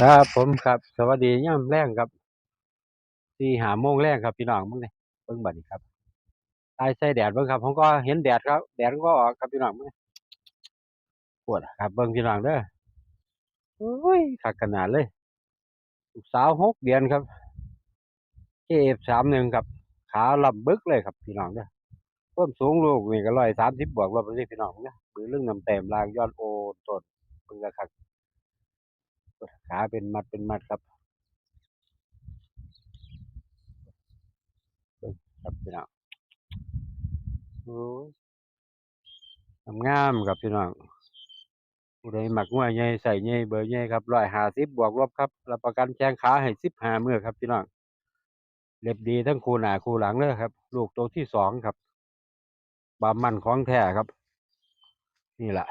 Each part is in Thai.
ครับผมครับ สวัสดีย่ำแรงครับที่หาโมงแรงครับพี่น้องมึงเนี่ยเบิ่งบัดนี้ครับตายใส่แดดเบิ่งครับผมก็เห็นแดดครับ แดดก็ออกครับพี่น้องมึงปวดครับเบิ่งพี่น้องเด้อโอ้ยขักขนาดเลยสาวหกเดือนครับเอฟสามหนึ่งครับ ขาลำบึกเลยครับพี่น้องเด้อเพิ่มสูงลูกนี่ก็ร้อยสามสิบบวกรวมเลยพี่น้องเนี่ยมือเรื่องน้ำเต็มลางยอนโอนต้นเบิ่งกะคักปวด ขาเป็นมัดเป็นมัดครับครับพี่น้องโอ้ยงามครับพี่น้องผู้ใดหมักงัวใหญ่ใส่ใหญ่เบอร์ใหญ่ครับร้อยห้าสิบบวกลบครับรับประกันแข้งขาให้สิบห้าเมื้อครับพี่น้องเล็บดีทั้งคู่หน้าคู่หลังเลยครับ ลูกตัวที่สองครับบามันของแท้ครับ นี่แหละ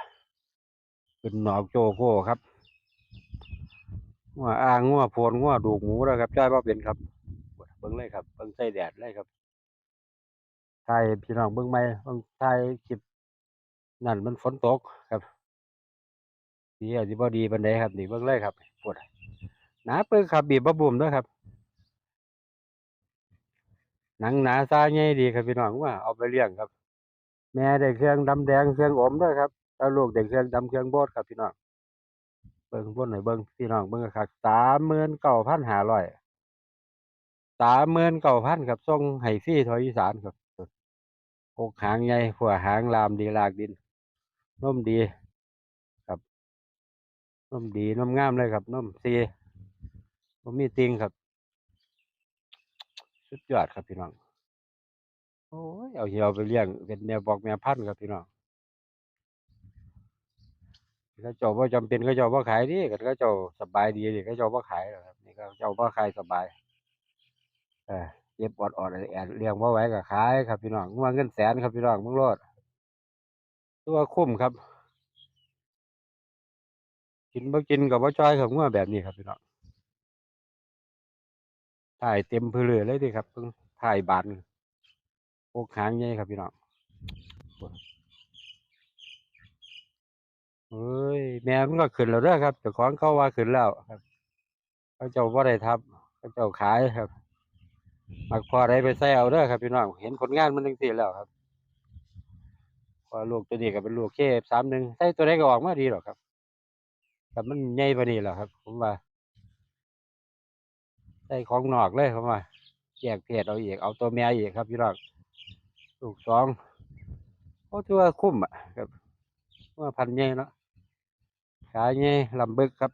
เป็นหนอกโจโก้ครับ งัวอ่างงัวโพนงัวดูกหมูแล้วครับจ้อยบ่เป็นครับเบิ่งเลยครับเบิ่งใส่แดดเลยครับไทยพี่น้องเบิ่งไหมเบิ่งไทยคลิปนั่นมันฝนตกครับดีอาจสิบ่ดีปานใดครับนี่เบิ่งเลยครับปวดหนาปึกครับบีบบ่บุ่มด้อครับหนังหนาซาใหญ่ดีครับพี่น้องว่าเอาไปเลี้ยงครับ แม่ได้เครื่องดำแดงเครื่องอมด้วยครับแล้วลูกได้เครื่องดำเครื่องบดครับพี่น้อง เบิ่งบนหน่อยเบิ่งพี่น้องเบิ่งคักสามหมื่นเก้าพันห้าร้อยสามหมื่นเก้าพันครับส่งให้ฟรีทอยอีสานครับกกหางใหญ่หัวหางลามดีลากดินนุ่มดีครับนุ่มดีนุ่มงามเลยครับนุ่มซีบ่มีติงครับ สุดยอดครับพี่น้องโอ้ยเอาเหี่ยวไปเลี้ยงเป็นแนวบอกแนวพันธุ์ครับพี่น้อง เขาเจ้าว่าจำเป็นเขาเจ้าว่าขายดีกันเขาเจ้าสบายดีดิเขาเจ้าว่าขายหรอครับนี่เขาเจ้าว่าขายสบายเออเย็บอดออดแอดเลี้ยงว่าไว้ก็ขายครับพี่น้องงัวเงินแสนครับพี่น้องมึงรอดตัวคุ้มครับ กินบ่กินกับบ่จ้อยครับงัวแบบนี้ครับพี่น้องถ่ายเต็มพื้นเลยเลยดิครับเพิ่งถ่ายบานโอกหางใหญ่ครับพี่น้อง เอ้ย แม่มันก็ขึ้นแล้วเด้อครับเจ้าของเขาว่าขึ้นแล้วครับเขาเจ้าบ่ได้ทับเขาเจ้าขายครับมักพอได้ไปใส่เอาเด้อครับพี่น้องเห็นผลงานมันจังซี่แล้วครับพอลูกตัวนี้ก็เป็นลูกเคฟสามหนึ่งใส่ตัวใดก็ออกมาดีหรอกครับแต่มันใหญ่ปานี้หละครับ ผมว่าใส่ของนอกเลยผมว่าแยกเพศเอาอีกเอาตัวแม่อีกครับพี่น้องลูกสองโอ้ถือว่าคุ้มอะครับว่าพันใหญ่เนาะ ขายไงลำบึกครับ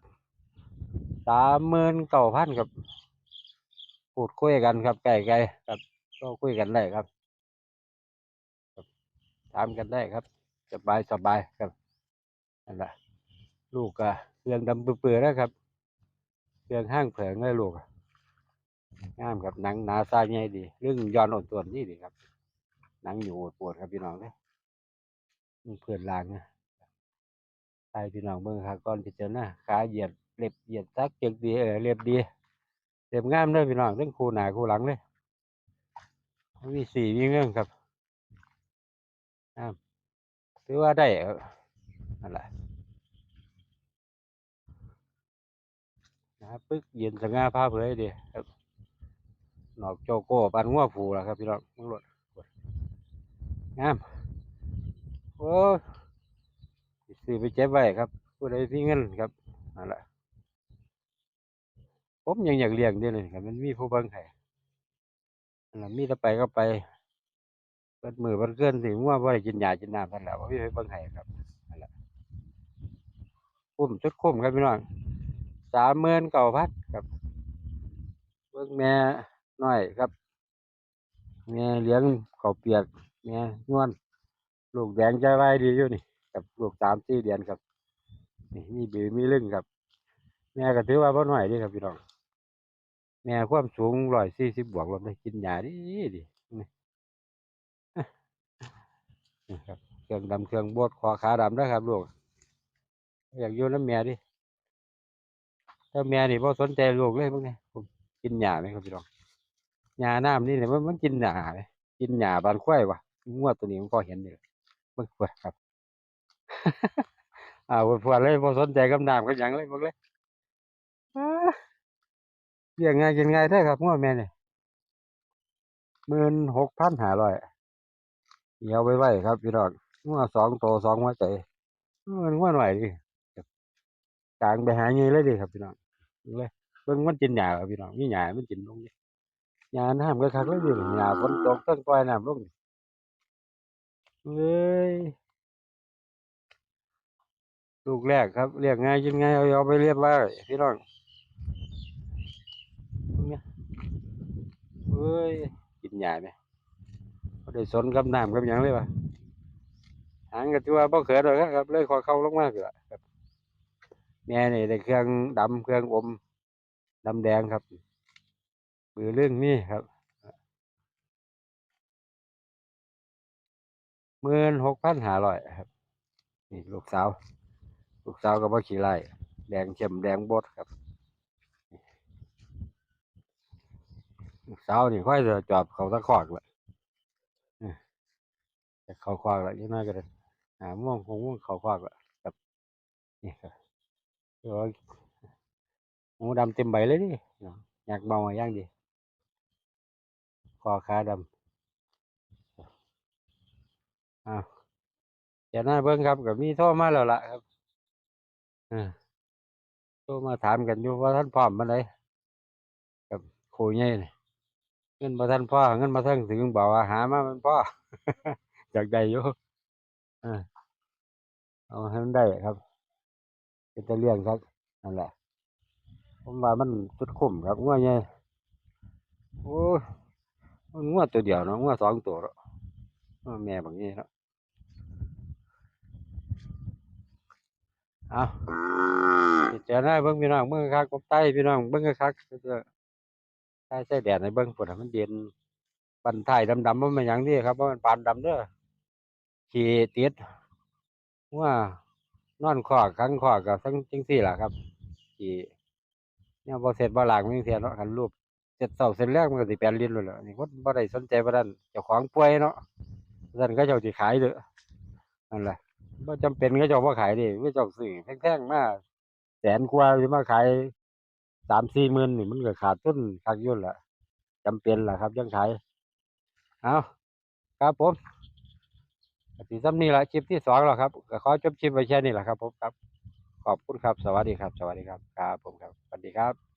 สามหมื่นเก้าพันครับพูดคุยกันครับไก่ไก่ครับก็คุยกันได้ครับถามกันได้ครับสบายสบายครับนั่นแหละลูกอะเครื่องดำเปื่อยๆนะครับเครื่องห้างเผงเลยลูกงามครับหนังหนาซาใหญ่ดี เรื่องย้อนอ่นตัวนี่ดีครับหนังอยู่ปวดครับพี่น้องเลยมันเพื่อนลางนะ ใช่พี่น้องเบิ่งครับก่อนพิจารณาขาเหยียดเล็บเหยียดซักเจ็กดีเออเรียบดีเรียบงามเด้อพี่น้องทั้งคู่หน้าคู่หลังเลยมีสีมีเงื่อนครับถือว่าได้ครับนั่นแหละนะครับปึ๊กเย็นสง่าผ้าเผยดีครับหนอกโจโก้ปันงัวผูแล้วครับพี่น้องมึงรถงามโอ้ ซื้อไปเจ็บไว้ครับผู้ใดมีเงินครับนั่นแหละผมยังอยากเลี้ยงด้วยเลยครับ มันมีผู้บิ่งให้นั่นล่ะมีแต่ไปก็ไปเปิดมือเปิดเกินสิงัวบ่ได้กินหญ้ากินน้ำนั่นแหละบ่มีไผเบิ่งให้ครับนั่นแหละคุ้มสุดคุ้มครับพี่น้อง39,000ครับเบิ่งแม่น้อยครับแม่เลี้ยงเข้าเปียกแม่นวลลูกแดงใจไว้ดีอยู่นี่ ครับลูก3-4เดือนครับนี่มีบือมีลึงครับ แม่ก็ถือว่าบ่น้อยด้ครับพี่น้องแม่ความสูงร้อยสี่สิบบวกลบได้กินหญ้าดีดีนี่ครับเครื่องดำเครื่องบดคอขาดำนะครับลูกอยากอยู่น้ำแม่ดิถ้าแม่นี่พอสนใจลูกเลยพวกนี้ผมกินหญ้าไหมครับพี่น้องหญ้าน้ำนี่เนี่ยมันมันกินหญ้าเลยกินหญ้าบานควายวะงวดตัวนี้มันก็เห็นอยู่เบิ่งเบิ่งครับ อ่าพวดๆเลยพอสนใจกับน้ำกับหยังเลยพวกเลยอ้าเลี้ยงง่ายกินง่ายได้อครับงัวแม่นี่หมื่นหกพันห้าร้อยเดี๋ยวไว้ไว้ครับพี่น้องงัวสองโตสองหัวใจมันงัวหน่อยดิกลางไปหาเงี้ยเลยดิครับพี่น้องดูเลยเบิ่งมันกินหญ้าครับพี่น้องมีหญ้ามันกินลงดิหญ้าน้ำก็คักเลยดิหญ้าฝนตกต้นปล่อยน้ำลงดิเอ้ย ลูกแรกครับเรียกง่ายกินง่ายเอาเอาไปเรียบไว้พี่น้องเนี้ยอ้ยกินหญ้าไหมบ่ได้สนกับน้ำกับหยังเลยวะหางก็ถือว่าบ่เขินหรอกครับเลยขอเข้าลงมากเถอะครับแม่นี่ได้เครื่องดำเครื่องอมดำแดงครับมือเรื่องนี้ครับหมื่นหกพันห้าร้อยครับ นี่ลูกสาว ลูกสาวก็บ่ขี่ไล่แดงเข้มแดงบดครับ ลูกสาวนี่ค่อยจะจอบเขาตะขอกละเอ้อจะเขาขวากละยังไงก็ได้หาม่วงคงม่วงเขาขวากละครับนี่ครับเดี๋ยวหมูดำเต็มใบเลยนี่อยากเมาอย่างดีคอขาดำอ้าวเดี๋ยวหน้าเบิ้งครับกับมีโทรมาแล้วล่ะครับ อ่าโทรมาถามกันอยู่ว่าท่านพร้อมมาไหนกับครูใหญ่นี่เงินมาท่านพ่อเงินมาทั้งถึงบอกว่าหามามันพ่ออยากได้อยู่อ่าเอาให้มันได้ครับเป็นตะเลี่ยงครับนั่นแหละผมว่ามันสุดคุ้มครับงัวใหญ่โอ้ยมันงัวตัวเดียวเนาะงัวสองตัวแล้วแม่บางนี้เนา เอาเจ้าหน้าเบิ่งพี่น้องเบิ่งคักกบไต้พี่น้องเบิ่งคักๆเด้ใต้แดดให้เบิ่งพุ่นมันเย็นปันไทยดำๆมันเป็นหยังนี่ครับบ่แมันปานดำเด้อขี้ติดงัวนอนคอกขังคอกก็ทั้งจังซี่ล่ะครับขี้เนี่ยบ่เสร็จบ่ล้างมันจังซี่เนาะคันรูปเสร็จเสาเสร็จแรกมันก็สิแปลนลิ้นเลยแหล้วนี่คนบ่ได้สนใจประเด็นเจ้าของป่วยเนาะท่านก็เจ้าสิขายเด้อนั่นแหละ บ่จำเป็นก็เจ้าบ่ขายดิไม่เจ้าซื้อแพงๆมาแสนกว่าสิมาขายสามสี่หมื่นนี่มันก็ขาดทุนคักอยู่นละจำเป็นล่ะครับยังขายเอาครับผมสิซ้ำนี้ล่ะคลิปที่สองแล้วครับก็ขอจบคลิปไว้แค่นี้แหละครับผมครับ ขอบคุณครับ สวัสดีครับ สวัสดีครับ ครับผมครับ สวัสดีครับ